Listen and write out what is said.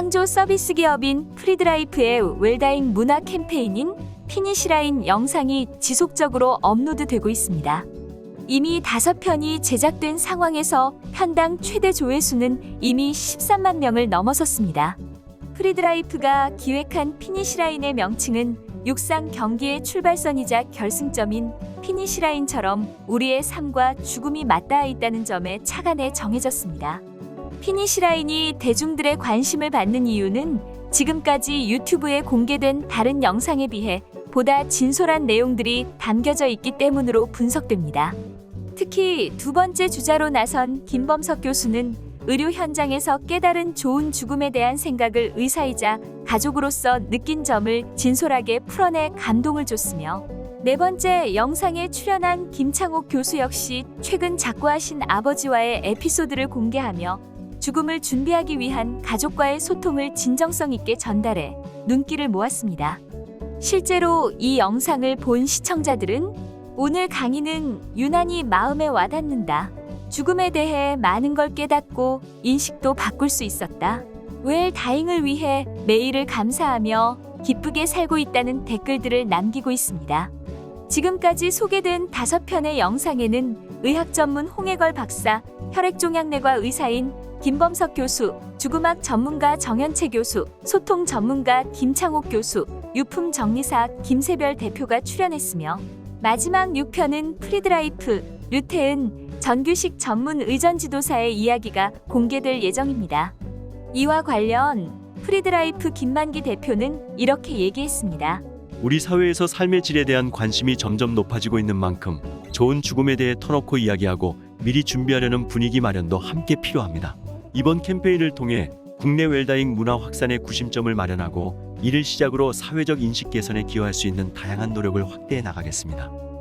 상조 서비스 기업인 프리드라이프의 웰다잉 문화 캠페인인 피니시라인 영상이 지속적으로 업로드되고 있습니다. 이미 다섯 편이 제작된 상황에서 편당 최대 조회수는 이미 13만 명을 넘어섰습니다. 프리드라이프가 기획한 피니시라인의 명칭은 육상 경기의 출발선이자 결승점인 피니시라인처럼 우리의 삶과 죽음이 맞닿아 있다는 점에 착안해 정해졌습니다. 피니시 라인이 대중들의 관심을 받는 이유는 지금까지 유튜브에 공개된 다른 영상에 비해 보다 진솔한 내용들이 담겨져 있기 때문으로 분석됩니다. 특히 두 번째 주자로 나선 김범석 교수는 의료 현장에서 깨달은 좋은 죽음에 대한 생각을 의사이자 가족으로서 느낀 점을 진솔하게 풀어내 감동을 줬으며 네 번째 영상에 출연한 김창옥 교수 역시 최근 작고하신 아버지와의 에피소드를 공개하며 죽음을 준비하기 위한 가족과의 소통을 진정성 있게 전달해 눈길을 모았습니다. 실제로 이 영상을 본 시청자들은 오늘 강의는 유난히 마음에 와닿는다. 죽음에 대해 많은 걸 깨닫고 인식도 바꿀 수 있었다. 웰 다잉을 위해 매일을 감사하며 기쁘게 살고 있다는 댓글들을 남기고 있습니다. 지금까지 소개된 다섯 편의 영상에는 의학 전문 홍해걸 박사, 혈액종양내과 의사인 김범석 교수, 죽음학 전문가 정현채 교수, 소통 전문가 김창옥 교수, 유품 정리사 김세별 대표가 출연했으며 마지막 6편은 프리드라이프, 류태은, 전규식 전문 의전 지도사의 이야기가 공개될 예정입니다. 이와 관련 프리드라이프 김만기 대표는 이렇게 얘기했습니다. 우리 사회에서 삶의 질에 대한 관심이 점점 높아지고 있는 만큼 좋은 죽음에 대해 터놓고 이야기하고 미리 준비하려는 분위기 마련도 함께 필요합니다. 이번 캠페인을 통해 국내 웰다잉 문화 확산의 구심점을 마련하고 이를 시작으로 사회적 인식 개선에 기여할 수 있는 다양한 노력을 확대해 나가겠습니다.